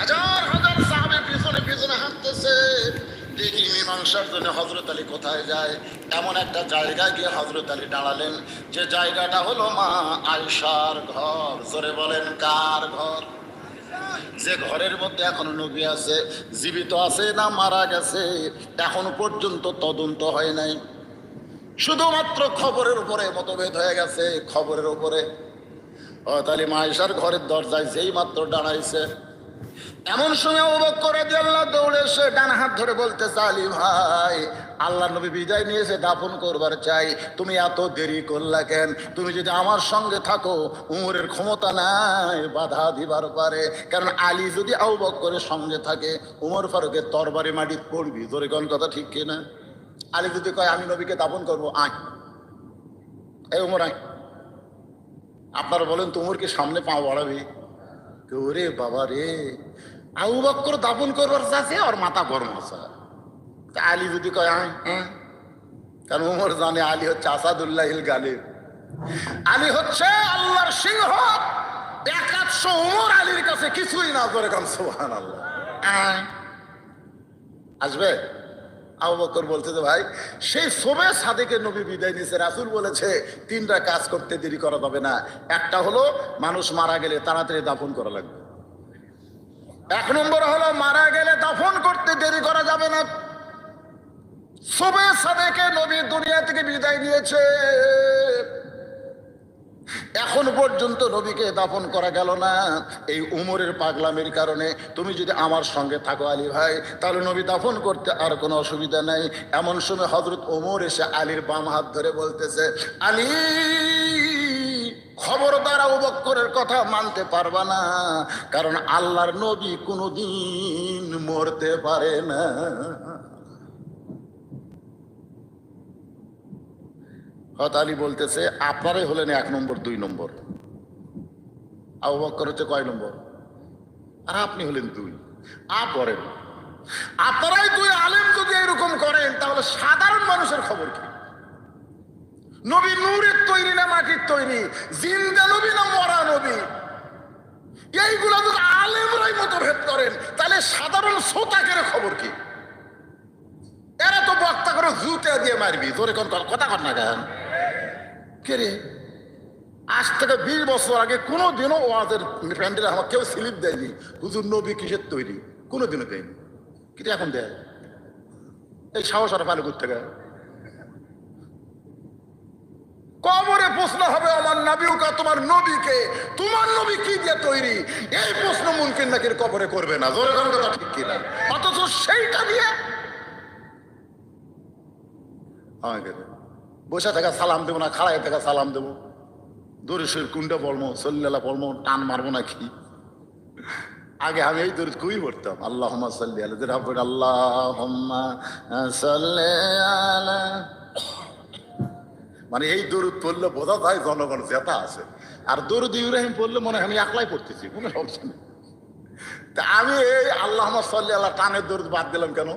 হাজার হাজার সাহাবে পিছনে পিছনে হাঁটতেছে। দেখি মীমাংসার জন্য হজরত আলী কোথায় যায়? এমন একটা জায়গায় গিয়ে হজরত আলী দাঁড়ালেন। যে জায়গাটা হলো মা আয়সার ঘর। জোরে বলেন, কার ঘর? যে ঘরের মধ্যে এখনও নবী আছে, জীবিত আছে না মারা গেছে, এখনও পর্যন্ত তদন্ত হয় নাই। শুধুমাত্র খবরের উপরে মতভেদ হয়ে গেছে, খবরের উপরে। তাহলে মায়েশার ঘরের দরজায় যেই মাত্র দাঁড়াইছে এমন সময় করে আল্লাহ দৌড়ে এসে ডান হাত ধরে বলতে চালি ভাই, আল্লাহ নবী বিদায় নিয়েছে দাফন করবার চাই। তুমি এত দেরি করলা কেন? তুমি যদি আমার সঙ্গে থাকো, উমরের ক্ষমতা নাই, বাধা দিবার পারে। কারণ আলী যদি আউবক করে সঙ্গে থাকে, উমর ফারুকের তরবারি মাটি পড়বি। তোর কোন কথা ঠিক কিনা আলী যদি কয়, আমি নবীকে দাফন করব, আয়। এই উমর, আয়। আপনারা বলেন তোমার কি সামনে পা বাড়াবি? ওরে বাবা রে? আবু বক্কর দাপন করবার চাচ্ছে আর মাথা গরম তা আলী যদি কয়, আয় হ্যাঁ? কারণ উমর জানে আলী হচ্ছে আসাদুল্লাহ গালিব। আলী হচ্ছে আল্লাহর সিংহ। একাশো উমর আলীর কাছে কিছুই না করে কারণ সোহান আল্লাহ। আসবে? আবু বকর বলছে যে, ভাই, সেই সোবে সাদেকে নবী বিদায় নিয়েছে, রাসুল বলেছে তিনটা কাজ করতে দেরি করা যাবে না। একটা হলো, মানুষ মারা গেলে তাড়াতাড়ি দাফন করা লাগবে। এক নম্বর হলো, মারা গেলে দাফন করতে দেরি করা যাবে না। সোবে সাদেকে নবী দুনিয়া থেকে বিদায় নিয়েছে। এখন পর্যন্ত নবীকে দাফন করা গেল না। এই উমরের পাগলামের কারণে তুমি যদি আমার সঙ্গে থাকো আলী ভাই, তাহলে নবী দাফন করতে আর কোনো অসুবিধা নাই। এমন সময় হজরত ওমর এসে আলীর বাম হাত ধরে বলতেছে, আলী, খবরদার বক্করের কথা মানতে পারবা না, কারণ আল্লাহর নবী কোনোদিন মরতে পারে না। আলী বলতেছে, আপনারাই হলেন এক নম্বর, দুই নম্বর। আবু বক্কর হচ্ছে কয় নম্বর? আর আপনি হলেন দুই। আ করেন আপনারাই দুই আলেম যদি এরকম করেন, তাহলে সাধারণ মানুষের খবর কি? নবী নূরের তৈরি না মাটির তৈরি? জিন্দা নবী না মরা নবী? এইগুলো যদি আলেমরাই মতো ভেদ করেন, তাহলে সাধারণ শ্রোতাকের খবর কি? এরা তো বক্তা করে জুতে দিয়ে মারবি। তোর এখন কথা কর না কেন? আজ থেকে বিশ বছর আগে কোনো দিনও ওয়াজের আমার কেউ স্লিপ দেয়নি। হুজুর নবী কিসের তৈরি? কোনো দিনও দেয়নি। কিন্তু এখন দেয়। এই সাহস আর করতে গেল। কবরে প্রশ্ন হবে, আমার নাবিউকা, তোমার নবীকে, তোমার নবী কি দিয়ে তৈরি? এই প্রশ্ন মুমকিন নাকি কবরে করবে না। জোরে কথা ঠিক কিনা? অথচ সেইটা দিয়ে আমাকে। বসে থাকা সালাম দেবো না খাড়াই থাকা সালাম দেবো। দূরে শুয়ে কুন্ডা পড়ব সল্লালা পড়ব টান মারবো না কি আগে আমি এই দূরে খুবই পড়তাম। আল্লাহ সাল্লি রাব্বুক আল্লাহ আলা। মানে এই দরুদ পড়লে বোঝা যায় জনগণ জেতা আছে। আর দরুদ ইব্রাহিম পড়লে মনে হয় আমি একলাই পড়তেছি, কোনো সমস্যা নেই। তা আমি এই আল্লাহ সাল্লি আল্লাহ টানের দরুদ বাদ দিলাম কেন?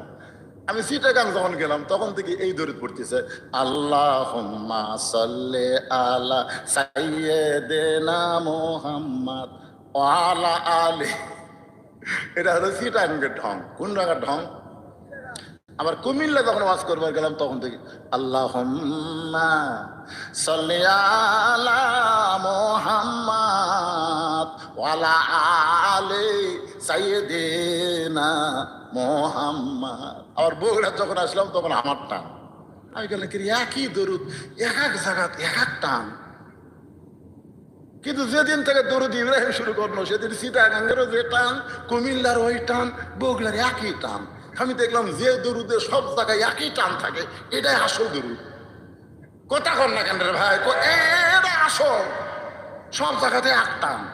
আমি সিটাগাং যখন গেলাম, তখন থেকে এই দরুদ পড়তেছে আল্লাহ সাল্লে আলা সাইয়েদেনা মোহাম্মদ আলা আলে এটা হলো সিটাগাঙ্গের ঢং। কোন রঙের ঢং? আবার কুমিল্লা যখন ওয়াজ করবার গেলাম, তখন থেকে আল্লাহ সাল্লি আলা মোহাম্মদ ওয়ালা আলে সাইয়েদেনা মোহাম্মদ আবার বগুড়া যখন আসলাম, তখন আমার টান। আমি গেলাম কি একই দরুদ, এক এক জায়গাত এক এক টান। কিন্তু যেদিন থেকে দরুদ ইব্রাহিম শুরু করল, সেদিন সীতাগাঙ্গেরও যে টান, কুমিল্লার ওই টান বগুড়ার একই টান। আমি দেখলাম যে দরুদে সব জায়গায় একই টান থাকে, এটাই আসল দরুদ। কথা কর না কেন রে ভাই? এটা আসল। সব জায়গাতে এক টান।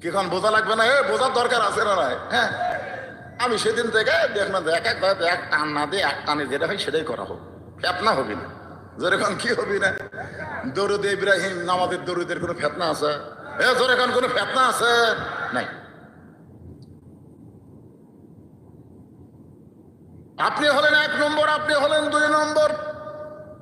কি বোঝা লাগবে না? এ, বোঝার দরকার আছে না হ্যাঁ। আমি সেদিন থেকে দেখলাম এক এক এক টান না দিয়ে এক টানে যেটা হয় সেটাই করা হোক। ফেতনা হবি না। যেরকম কি হবি না? দরুদ ইব্রাহিম নামাজের দরুদের কোনো ফেতনা আছে? এ যেরকম কোনো ফেতনা আছে? নাই। আপনি হলেন এক নম্বর, আপনি হলেন দুই নম্বর।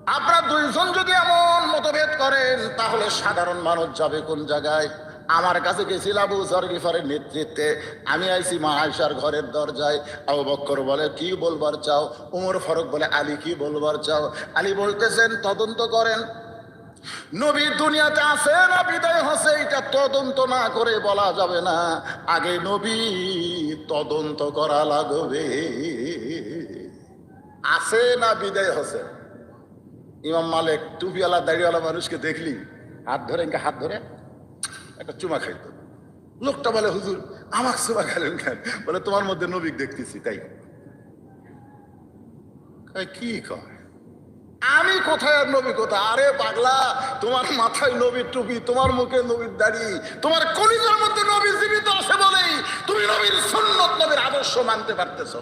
আপনার দুইজন যদি এমন মতভেদ করেন, তাহলে সাধারণ মানুষ যাবে কোন জায়গায়? আমার কাছে গেছিল আবু জরগিফারের নেতৃত্বে। আমি আইছি মা আয়সার ঘরের দরজায়। আবু বক্কর বলে, কি বলবার চাও? উমর ফারুক বলে, আলী, কি বলবার চাও? আলী বলতেছেন, তদন্ত করেন। নবী, দুনিয়াতে আছে না বিদায় হসে এটা তদন্ত না করে বলা যাবে না। আগে নবী, তদন্ত করা লাগবে। আছে না বিদায় হসে ইমাম মালিক, টুপিওয়ালা, দাড়িওয়ালা মানুষকে দেখলি? হাত ধরে হাত ধরে? একটা চুমা খাইত লোকটা বলে, হুজুর আমার চুমা খেলেন কেন? বলে, তোমার মধ্যে নবী দেখতেছি, তাই। কি আমি কোথায় আর নবী কোথায়? আরে পাগলা, তোমার মাথায় নবীর টুপি, তোমার মুখে নবীর দাড়ি, তোমার কলিজার মধ্যে নবী জীবিত আছে বলেই তুমি নবীর সুন্নত, নবীর আদর্শ মানতে পারতেছ।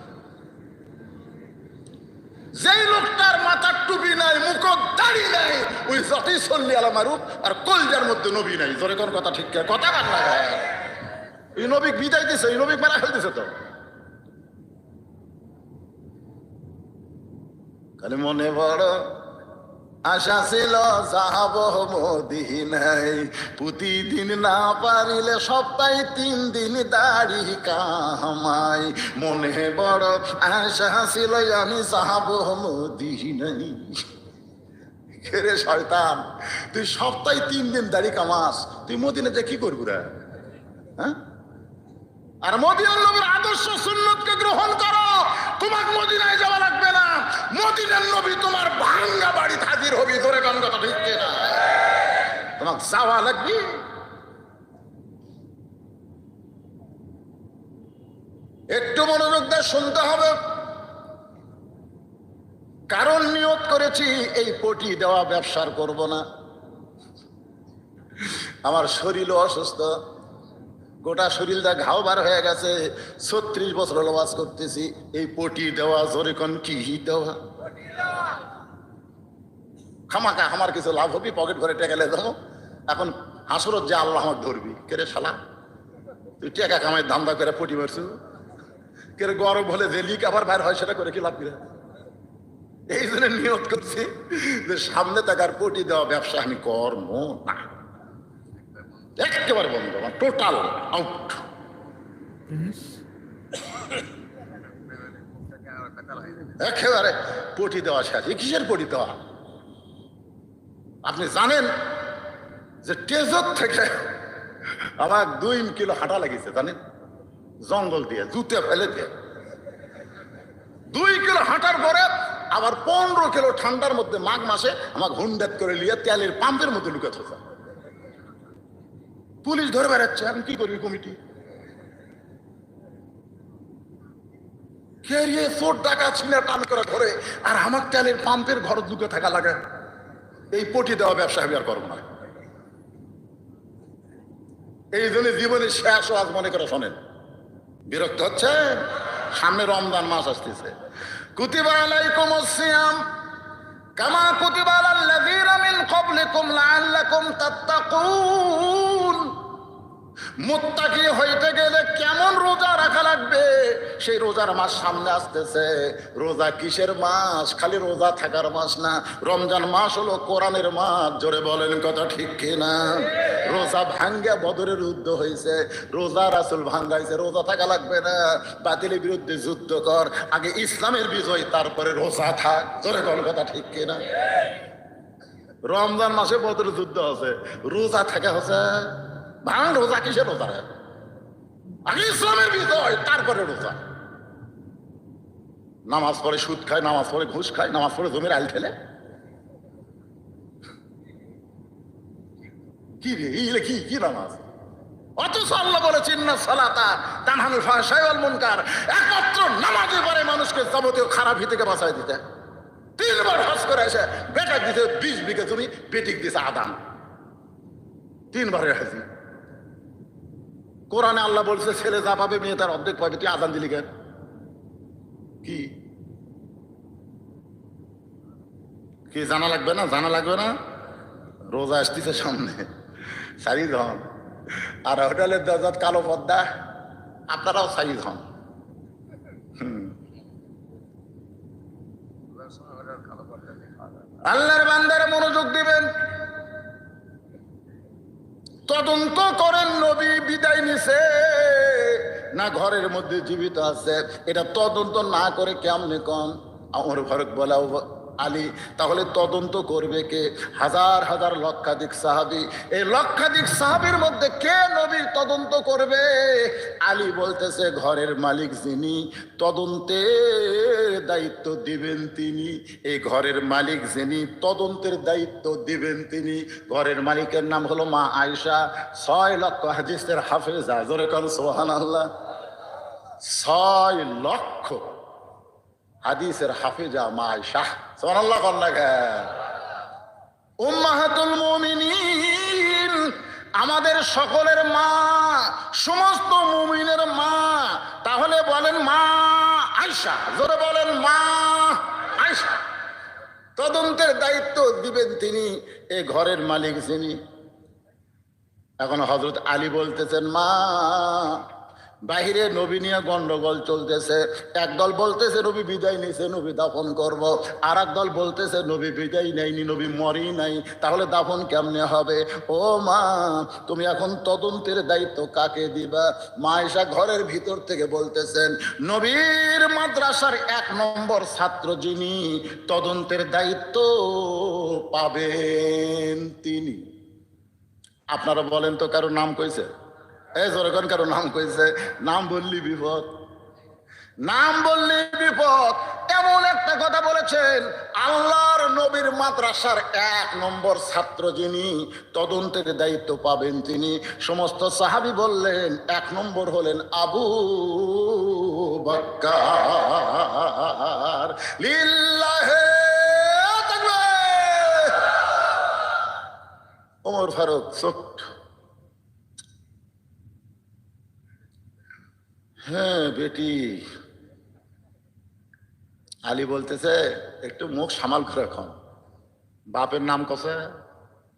যেই লোকটার মাথার টুপি নাই মুখ দাড়ি নাই, ওই যতই সল্লি আলা মারুক আর কলজার মধ্যে নবী নাই। জোরে কোন কথা ঠিক কথা কান না এই নবীক বিদায় দিছে, এই নবীক মারা ফেলতেছে তো। খালি মনে বড় আশা ছিল যাব মদিনাই প্রতিদিন না পারিলে সপ্তাহে তিন দিন দাড়ি কামাই। মনে বড় আশা ছিল আমি যাব মদিনাই রে শয়তান, তুই সপ্তাহে তিন দিন দাড়ি কামাস। তুই মদিনাতে কি করবি রে? হ্যাঁ? আর নবীর আদর্শ সুন্নতকে গ্রহণ করো। তোমাকে মদিনায় যাওয়া লাগবে না। মদিনার নবী তোমার ভাঙ্গা বাড়ি হাজির হবি, ধরে গান কথা ঠিক না তোমাকে যাওয়া লাগবে? একটু মনোযোগ দিয়ে শুনতে হবে। কারণ নিয়োগ করেছি, এই পটি দেওয়া ব্যবসার করব না। আমার শরীরও অসুস্থ। গোটা শরীরটা ঘাও বার হয়ে গেছে। ছত্রিশ বছর লবাস করতেছি। এই পটি দেওয়া, জোরে কোন, কি দেওয়া? খামাকা আমার কিছু লাভ হবি, পকেট করে টেকালে দেবো এখন হাসরত যে আল্লাহ আমার ধরবি। কেরে শালা? তুই টেকা কামাই ধান্দা করে পটি মারছু? কেরে গরম হলে যে লিক আবার বাইর হয়, সেটা করে কি লাভ করে এই জন্য নিয়ত করছি যে সামনে থাকার পটি দেওয়া ব্যবসা আমি কর্ম না। একেবারে বন্ধ আমার টোটাল আউট একেবারে পটি দেওয়া শেষ কিসের পটি দেওয়া? আপনি জানেন যে টেজর থেকে আমার দুই কিলো হাঁটা লাগিয়েছে জানেন? জঙ্গল দিয়ে জুতে ফেলে দিয়ে। দুই কিলো হাঁটার পরে আবার পনেরো কিলো ঠান্ডার মধ্যে মাঘ মাসে আমার হুন্ডাত করে নিয়ে তেলের পাম্পের মধ্যে লুকে থাকে পুলিশ ধরে বেড়াচ্ছে আমি কি করবি কমিটি? ধরে, আর আমার তেলের পাম্পের ঘর থাকা লাগে। এই পটি দেওয়া ব্যবসা আমি আর করব না। এই জন্য জীবনে শেষ আজ মনে করে শোনেন। বিরক্ত হচ্ছে? সামনে রমজান মাস আসতেছে। কুতিবা আলাইকুম সিয়াম কামা কুতিবা আলাল্লাযীনা মিন ক্বাবলিকুম মুত্তাকি হইতে গেলে কেমন রোজা রাখা লাগবে? সেই রোজার মাস সামনে আসতেছে। রোজা কিসের মাস? খালি রোজা থাকার মাস না। রমজান মাস হলো কোরআনের মাস। জোরে বলেন কথা ঠিক কিনা? রোজা ভাঙ্গা বদরের যুদ্ধ হয়েছে রোজা রাসুল ভাঙ্গাইছে। রোজা থাকা লাগবে না। বাতিলের বিরুদ্ধে যুদ্ধ কর। আগে ইসলামের বিজয়, তারপরে রোজা থাক। জোরে বল কথা ঠিক কিনা? রমজান মাসে বদর যুদ্ধ আছে। রোজা থাকা হচ্ছে ভাঙ রোজা কিসের রোজা? আগে ইসলামের বিজয়, তারপরে রোজা। নামাজ পড়ে সুদ খায়, নামাজ পড়ে ঘুষ খায়, নামাজ পড়ে জমির আইল খেলে কি রে এইলে কি কি নামাজ? অথচ আল্লাহ বলেছেন না সালাতা তানহানুল ফাহশাই ওয়াল মুনকার। একমাত্র নামাজে পারে মানুষকে যাবতীয় খারাপ থেকে বাঁচায় দিতে। তিনবার হজ করে এসে বেটাক দিতে বিশ বিঘে জমি, বেটিক দিছে আদান। তিনবারের হাজি। কোরআনে আল্লাহ বলছে, ছেলে যা পাবে, মেয়ে তার অর্ধেক পাবে। তুই আদান দিলি কেন? কি? কি, জানা লাগবে না? জানা লাগবে না? রোজা আসতেছে সামনে। সারি ধন আর হোটেলের দরজাত কালো পদ্মা আপনারাও সারি ধন আল্লাহর বান্দারে মনোযোগ দিবেন। তদন্ত করেন নবী, বিদায় নিছে। না ঘরের মধ্যে জীবিত আছে। এটা তদন্ত না করে কেমনে কম? আমার ফারুক বলা আলী, তাহলে তদন্ত করবে কে? হাজার হাজার লক্ষাধিক সাহাবি। এই লক্ষাধিক সাহাবির মধ্যে কে নবীর তদন্ত করবে? আলী বলতেছে, ঘরের মালিক যিনি, তদন্তের দায়িত্ব দিবেন তিনি। এই ঘরের মালিক যিনি, তদন্তের দায়িত্ব দিবেন তিনি। ঘরের মালিকের নাম হলো মা আয়সা ছয় লক্ষ হাদিসের হাফেজ। আজরে কর সোহান আল্লাহ ছয় লক্ষ হাদিসের হাফিজা মা আয়সা সোহান আল্লাহ কন্যা উম্মাহাতুল মুমিনিন, আমাদের সকলের মা, সমস্ত মুমিনের মা, তাহলে বলেন মা আয়সা জোরে বলেন মা আয়সা তদন্তের দায়িত্ব দিবেন তিনি, এ ঘরের মালিক যিনি। এখন হজরত আলী বলতেছেন, মা বাহিরে নবী নিয়ে গন্ডগোল চলতেছে। একদল বলতেছে, নবী বিদায় নিছে নবী দাফন করব। আর দল বলতেছে, নবী বিদায় নেয়নি, নবী মরেই নাই। তাহলে দাফন কেমনে হবে? ও মা, তুমি এখন তদন্তের দায়িত্ব কাকে দিবা? মা এসা ঘরের ভিতর থেকে বলতেছেন, নবীর মাদ্রাসার এক নম্বর ছাত্র যিনি, তদন্তের দায়িত্ব পাবেন তিনি। আপনারা বলেন তো কারও নাম কইছে? এই জোরগন কারও নাম কইছে? নাম বললি বিপদ। নাম বললি বিপদ। এমন একটা কথা বলেছেন, আল্লাহর নবীর মাদ্রাসার এক নম্বর ছাত্র যিনি, তদন্তের দায়িত্ব পাবেন তিনি। সমস্ত সাহাবি বললেন, এক নম্বর হলেন আবু বক্কার। লিল্লাহে। ওমর ফারুক, ছোট্ট। হ্যাঁ বেটি। আলী বলতেছে, একটু মুখ সামাল করে এখন বাপের নাম কসে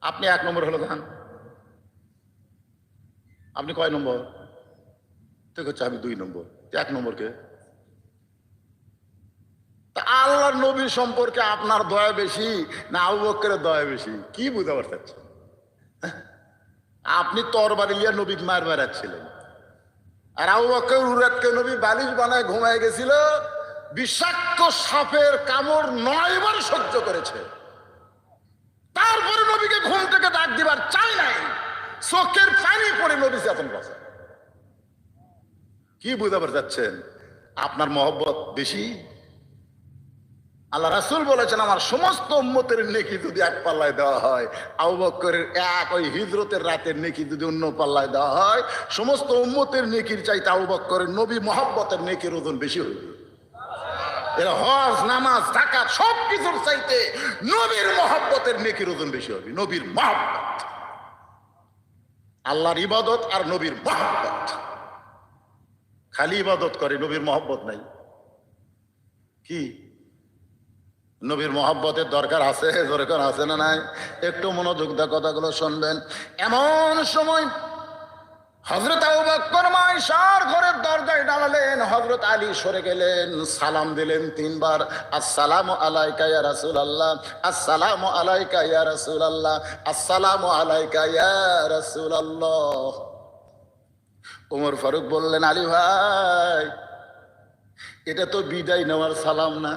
আপনি এক নম্বর হলো গান আপনি কয় নম্বর? তো হচ্ছে আমি দুই নম্বর। এক নম্বরকে তা আল্লাহর নবী সম্পর্কে আপনার দয়া বেশি না আবু বক্করের দয়া বেশি? কি বুঝতে পারতেছেন আপনি তরবারি লিয়া নবী মার বেড়াচ্ছিলেন আর আবু বকর উরাতকে নবী বালিশ বানায় ঘুমায় গেছিল, বিষাক্ত সাপের কামড় নয় বার সহ্য করেছে। তারপরে নবীকে ঘুম থেকে ডাক দিবার চাই নাই। চোখের পানি পড়ে নবী চেতন বসে কি বুঝাবার যাচ্ছেন? আপনার মহব্বত বেশি? আল্লাহ রাসুল বলেছেন, আমার সমস্ত উম্মতের নেকি যদি এক পাল্লায় দেওয়া হয়, আবু বক্করের এক, ওই হিজরতের রাতের নেকি যদি অন্য পাল্লায় দেওয়া হয়, সমস্ত উম্মতের নেকির চাইতে আবু বক্করের নবী মহব্বতের নেকির ওজন বেশি হইবে এরা হজ, নামাজ জাকাত সব কিছুর চাইতে নবীর মহব্বতের নেকির ওজন বেশি হবে, নবীর মহব্বত। আল্লাহর ইবাদত আর নবীর মহব্বত। খালি ইবাদত করে, নবীর মহব্বত নাই। কি? নবীর মহব্বতের দরকার আছে দরকার আছে না নাই? একটু মনোযোগ কথাগুলো শুনবেন। এমন সময় হজরত ঘরের দরজায় দাঁড়ালেন হজরত আলী সরে গেলেন, সালাম দিলেন তিনবার। আসসালামু আলাইকা ইয়া রাসূলুল্লাহ, আসসালামু আলাইকা ইয়া রাসূলুল্লাহ, আসসালামু আলাইকা ইয়া রাসূলুল্লাহ। ওমর ফারুক বললেন, আলী ভাই, এটা তো বিদায় নেওয়ার সালাম না।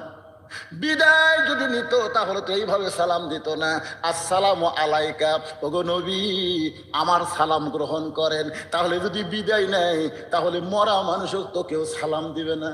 বিদায় যদি নিত, তাহলে তো এইভাবে সালাম দিত না। আসসালাম আলাইকা, ওগো নবী, আমার সালাম গ্রহণ করেন। তাহলে যদি বিদায় নেয়, তাহলে মরা মানুষও তো কেউ সালাম দিবে না।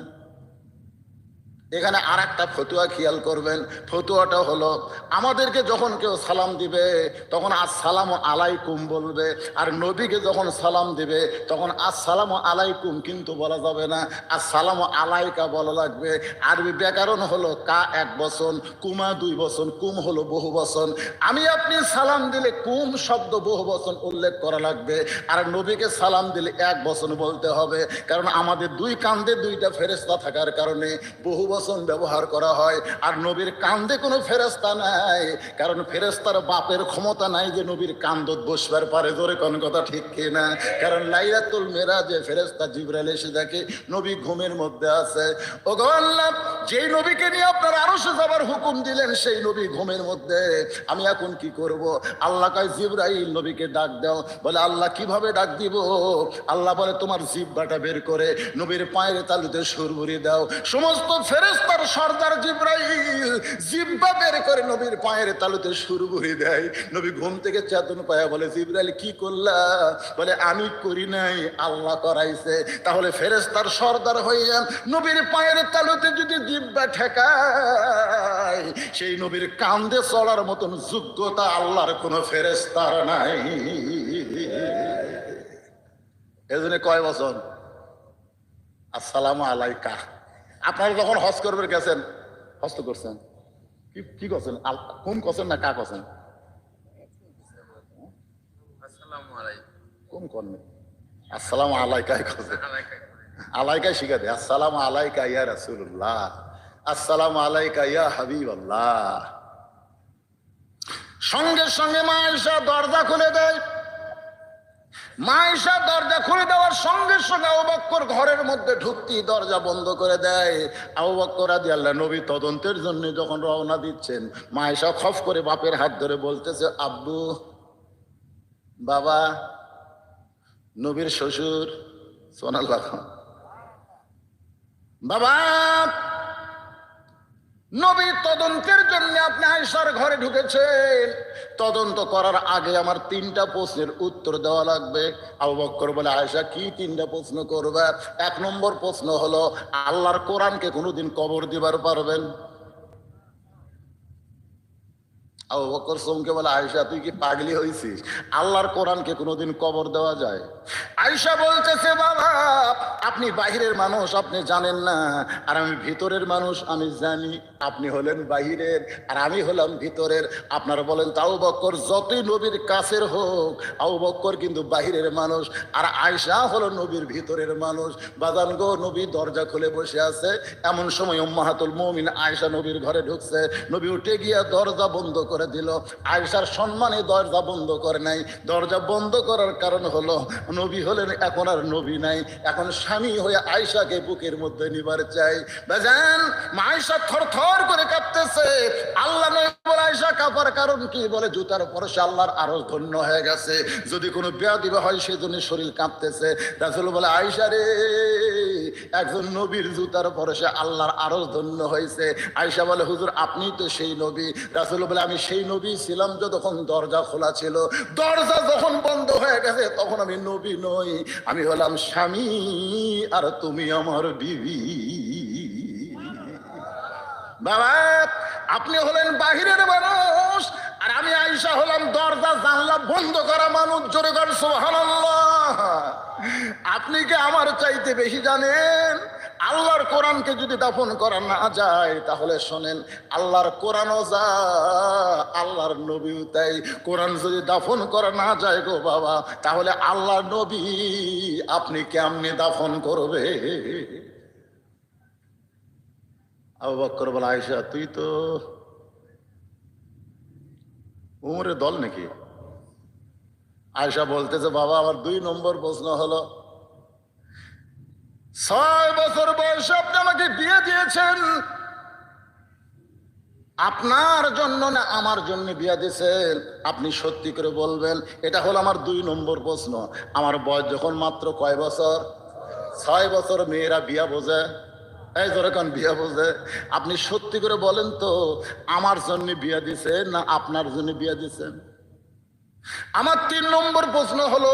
এখানে আর একটা ফতুয়া খেয়াল করবেন। ফতুয়াটা হলো, আমাদেরকে যখন কেউ সালাম দিবে, তখন আসসালাম আলাইকুম বলবে, আর নবীকে যখন সালাম দিবে, তখন আসসালাম আলাইকুম কিন্তু বলা যাবে না, আসসালাম আলাইকা বলা লাগবে। আরবি ব্যাকরণ হলো কা এক বচন, কুমা দুই বচন, কুম হলো বহু বচন। আমি আপনি সালাম দিলে কুম শব্দ বহু বচন উল্লেখ করা লাগবে, আর নবীকে সালাম দিলে এক বচন বলতে হবে, কারণ আমাদের দুই কান্দে দুইটা ফেরেস্তা থাকার কারণে বহু বচন বচন ব্যবহার করা হয়, আর নবীর কান্দে কোনো ফেরেস্তা নাই। কারণ ফেরেস্তার বাপের ক্ষমতা নাই যে নবীর কান্দত বসবার পারে, জোরে কোন কথা ঠিক কিনা? কারণ লাইলাতুল মেরাজে ফেরেস্তা জিব্রাইল এসে দেখে নবী ঘুমের মধ্যে আছে। ও গো আল্লাহ, যেই নবীকে নিয়ে আপনার আরও যাবার হুকুম দিলেন, সেই নবী ঘুমের মধ্যে। আমি এখন কি করব? আল্লাহ কয়, জিব্রাইল, নবীকে ডাক দাও। বলে, আল্লাহ, কীভাবে ডাক দিব? আল্লাহ বলে, তোমার জিব্বাটা বের করে নবীর পায়ের তালুতে সুরবুরি দাও। সমস্ত ফেরেস্তার সর্দার জিব্রাইল, জিব্বা বের করে নবীর পায়ের তালুতে সুরবুরি দেয়। নবী ঘুম থেকে চেতন পায়া বলে, জিব্রাইল, কি করলা? বলে, আমি করি নাই, আল্লাহ করাইছে। তাহলে ফেরেস্তার সর্দার হইয়া নবীর পায়ের তালুতে যদি জিব্বা ঠেকায়, সেই নবীর কান্দে চলার মতন যোগ্যতা আল্লাহর কোনো ফেরেস্তার নাই। এজন্য কয় বছর? আসসালামু আলাইকা। আপনারা যখন হজ করবে গেছেন হজ তো করছেন। কি কি করছেন? কোন করছেন না কা করছেন? কোন কর্মে? আসসালামু আলাইকাই করছেন। আলাইকাই। শিখা দে। আসসালামু আলাইকা ইয়া রাসূলুল্লাহ। আসসালামু আলাইকা ইয়া হাবিবাল্লাহ। সঙ্গে সঙ্গে মা দরজা খুলে দেয়। মা আয়েশা দরজা খুলে দেওয়ার সঙ্গে সঙ্গে আবু বক্কর ঘরের মধ্যে ঢুকতেই দরজা বন্ধ করে দেয়। আবু বক্কর রাদিয়াল্লাহ নবী, তদন্তের জন্য যখন রওনা দিচ্ছেন মা আয়েশা খফ করে বাপের হাত ধরে বলতেছে, আব্বু, বাবা, নবীর শ্বশুর সোনাল্লাহ বাবা নবী তদন্তের জন্য আপনি আয়সার ঘরে ঢুকেছেন। তদন্ত করার আগে আমার তিনটা প্রশ্নের উত্তর দেওয়া লাগবে। আবু বক্কর বলে আয়সা কি তিনটা প্রশ্ন করবে? এক নম্বর প্রশ্ন হলো, আল্লাহর কোরআনকে কোনোদিন কবর দিবার পারবেন? আবু বকর সোমকে বলে আয়সা তুই কি পাগলি হয়েছিস আল্লাহর কোরআনকে কোনোদিন কবর দেওয়া যায়? আয়সা বলতেছে, বাবা, আপনি বাহিরের মানুষ, আপনি জানেন না। আর আমি ভিতরের মানুষ, আমি জানি আপনি হলেন বাহিরের, আর আমি হলাম ভিতরের। আপনারা বলেন তাও বক্কর যতই নবীর কাছের হোক আউ বক্কর কিন্তু বাহিরের মানুষ, আর আয়সা হলো নবীর ভিতরের মানুষ। বাজান গো, নবী দরজা খুলে বসে আছে। এমন সময় উম্মাহাতুল মমিন আয়সা নবীর ঘরে ঢুকছে। নবী উঠে গিয়া দরজা বন্ধ করে দিল। আয়সার সম্মানে দরজা বন্ধ করে নাই। দরজা বন্ধ করার কারণ হলো নবী হলেন, এখন আর নবী নাই। এখন স্বামী হয়ে আয়সাকে বুকের মধ্যে নিবার চাই। বেজান মায়সা থর থর করে কাঁপতেছে। আল্লাহ বলে আয়সা কাঁপার কারণ কি? বলে, জুতার পরশে আল্লাহর আরও ধন্য হয়ে গেছে। যদি কোনো বিয়া দিবা হয়, সেজন্য শরীর কাঁপতেছে। রাসুল বলে আয়সা রে একজন নবীর জুতার পরশে আল্লাহর আরও ধন্য হয়েছে। আয়সা বলে, হুজুর, আপনি তো সেই নবী। রাসুল বলে, আমি সেই নবী ছিলাম যখন দরজা খোলা ছিল। দরজা যখন বন্ধ হয়ে গেছে, তখন আমি নবী নই। আমি হলাম স্বামী, আর তুমি আমার বিবি। বাবা, আপনি হলেন বাহিরের মানুষ, আর আমি আইসা হলাম দরজা জানলা বন্ধ করা মানুষ। জোরে কর সুবহানাল্লাহ। আপনি কি আমার চাইতে বেশি জানেন? আল্লাহর কোরআনকে যদি দাফন করা না যায়, তাহলে শোনেন, আল্লাহর কোরআনও যা, আল্লাহর নবীও তাই। কোরআন যদি দাফন করা না যায় গো বাবা, তাহলে আল্লাহর নবী আপনি কেমনে দাফন করবে? আবু বক্কর বলে আয়সা তুই তো উমরের দল নাকি? আয়সা বলতেছে, বাবা, আমার দুই নম্বর প্রশ্ন হলো ছয় বছর বয়সে আপনি আমাকে বিয়ে দিয়েছেন। আপনার জন্য না আমার জন্য বিয়ে দিয়েছেন? আপনি সত্যি করে বলবেন, এটা হলো আমার দুই নম্বর প্রশ্ন। আমার বয়স যখন মাত্র কয় বছর? ছয় বছর মেয়েরা বিয়া বোঝে? এই কান বিয়া বোঝে? আপনি সত্যি করে বলেন তো, আমার জন্য বিয়া দিছেন না আপনার জন্য বিয়া দিছেন আমার তিন নম্বর প্রশ্ন হলো,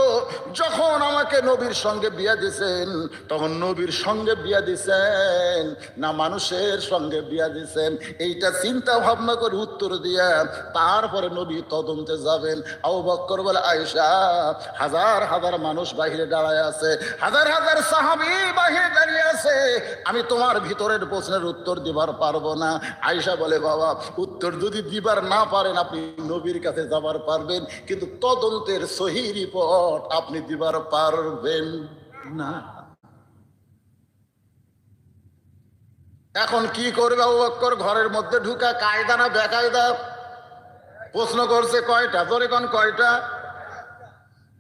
যখন আমাকে নবীর সঙ্গে বিয়া দিছেন, তখন নবীর সঙ্গে বিয়া দিছেন না মানুষের সঙ্গে বিয়া দিছেন? এইটা চিন্তা ভাবনা করে উত্তর দিয়া তারপরে নবী তদন্তে যাবেন। আবু বক্কর বলে, আয়েশা, হাজার হাজার মানুষ বাহিরে দাঁড়ায় আছে, হাজার হাজার সাহাবি বাহিরে দাঁড়িয়ে আছে। আমি তোমার ভিতরের প্রশ্নের উত্তর দিবার পারব না। আয়েশা বলে, বাবা, উত্তর যদি দিবার না পারেন, আপনি নবীর কাছে যাবার পারবেন। কিন্তু তদন্তের সহি রিপোর্ট আপনি দিবার পারবেন না। এখন কি করবে আবু বক্কর? ঘরের মধ্যে ঢুকা, কায়দা না বেকায়দা? প্রশ্ন করছে কয়টা? তোর এখন কয়টা?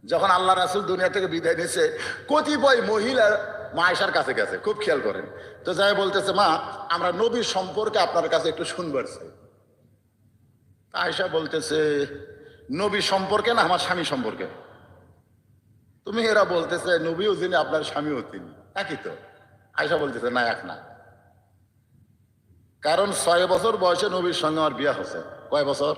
যখন আল্লাহ রাসুল দুনিয়া থেকে বিদায় নিয়েছে কতিপয় মহিলা মায়েশার কাছে গেছে, খুব খেয়াল করেন। তো যাই বলতেছে, মা, আমরা নবীর সম্পর্কে আপনার কাছে একটু শুনবার চাই। আয়সা বলতেছে নবী সম্পর্কে না আমার স্বামী সম্পর্কে? তুমি এরা বলতেছে, নবীও যিনি, আপনার স্বামীও তিনি। একই তো। আয়সা বলতেছে, না, এক না। কারণ ছয় বছর বয়সে নবীর সঙ্গে আমার বিয়ে হচ্ছে কয় বছর?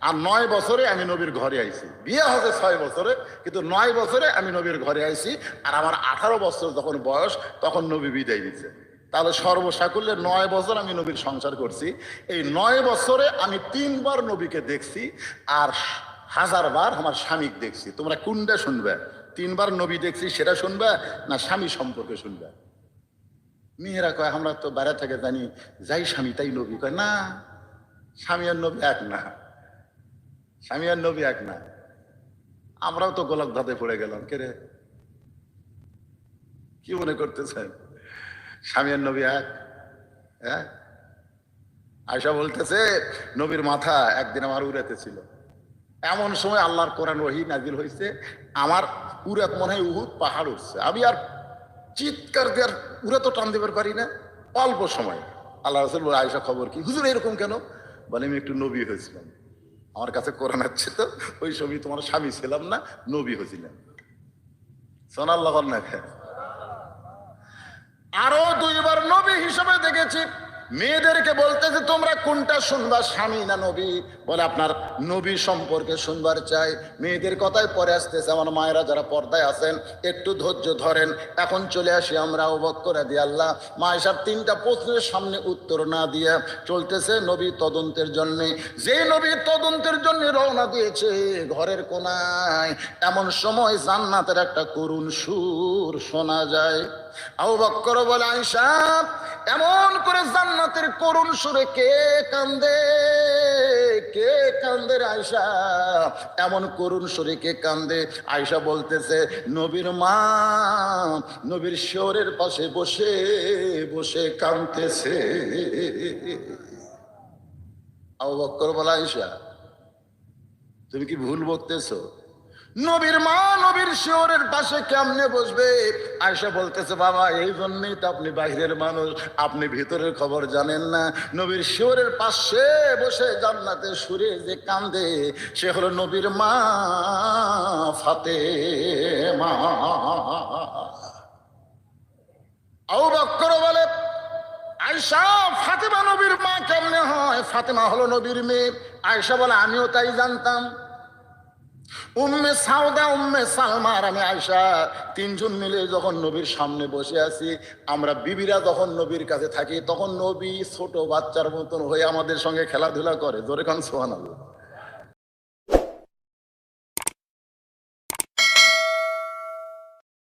আর নয় বছরে আমি নবীর ঘরে আইছি। বিয়ে হচ্ছে ছয় বছরে, কিন্তু নয় বছরে আমি নবীর ঘরে আইছি। আর আমার আঠারো বছর যখন বয়স, তখন নবী বিদায় দিচ্ছে তাহলে সর্বসাকুল্যে নয় বছর আমি নবীর সংসার করছি। এই নয় বছরে আমি তিনবার নবীকে দেখছি আর হাজার বার আমার স্বামীক দেখছি। তোমরা কোনটা শুনবে। তিনবার নবী দেখছি, সেটা শুনবে না স্বামী সম্পর্কে শুনবে? মেয়েরা কয়, আমরা তো বাইরে থেকে জানি, যাই স্বামী, তাই নবী। কয়, না, স্বামী আর নবী এক না। স্বামী আর নবী এক না। আমরাও তো গোলক ধাতে পড়ে গেলাম। কে রে? কি মনে করতেছেন? স্বামী আর নবী এক হ্যাঁ? আয়সা বলতেছে, নবীর মাথা একদিন আমার উড়াতে ছিল। এমন সময় আল্লাহর কোরআন ওহি নাজিল হয়েছে আমার উড়াত মনে হয় উহুদ পাহাড় উঠছে। আমি আর চিৎকার দিয়ে আর উড়ে তো টান দেবার পারি না। অল্প সময়। আল্লাহ রসুল বলে আয়সা খবর কি? হুজুর, এরকম কেন? বলে, আমি একটু নবী হয়েছিলাম। আমার কাছে কোরআন আছে তো, ওই সময় তোমার স্বামী ছিলাম না, নবী হয়েছিলাম। সোনার লগন না খায় আরও দুইবার নবী হিসেবে দেখেছি। মেয়েদেরকে বলতেছে, তোমরা কোনটা শুনবা? স্বামী না নবী? বলে, আপনার নবী সম্পর্কে শুনবার চাই। মেয়েদের কথাই পরে আসতেছে, আমার মায়েরা যারা পর্দায় আছেন, একটু ধৈর্য ধরেন। এখন চলে আসি আমরা অবাক করে দিই আল্লাহ মায়েশার তিনটা প্রশ্নের সামনে উত্তর না দিয়ে চলতেছে নবী তদন্তের জন্য। যে নবী তদন্তের জন্য রওনা দিয়েছে ঘরের কোনায়, এমন সময় জান্নাতের একটা করুণ সুর শোনা যায়। আবু বক্কর বলে আয়সা এমন করে জান্নাতের করুণ সুরে কে কান্দে? কে কান্দে আয়সা এমন করুণ সুরে কে কান্দে? আয়সা বলতেছে, নবীর মা, নবীর শিওরের পাশে বসে বসে কাঁদতেছে। আবু বক্কর বলে আয়সা তুমি কি ভুল বকতেছো? নবীর মা, নবীর শিওরের পাশে কেমনে বসবে? আয়সা বলতেছে, বাবা, এই জন্যই তো আপনি বাইরের মানুষ। আপনি ভিতরের খবর জানেন না। নবীর শিওরের পাশে বসে জান্নাতে সুরে যে কান্দে, সে হলো নবীর মা ফাতে মা আউ বলে আয়সা ফাতেমা নবীর মা কেমনে হয়? ফাতেমা হলো নবীর মেয়ে। আয়সা বলে, আমিও তাই জানতাম। উম্মে সাউদা উম্মে সালমা আর আমি আয়সা তিনজন মিলে যখন নবীর সামনে বসে আছি, আমরা বিবিরা যখন নবীর কাছে থাকি, তখন নবী ছোট বাচ্চার মতন হয়ে আমাদের সঙ্গে খেলাধুলা করে। জোরে খান সোহান আল্লাহ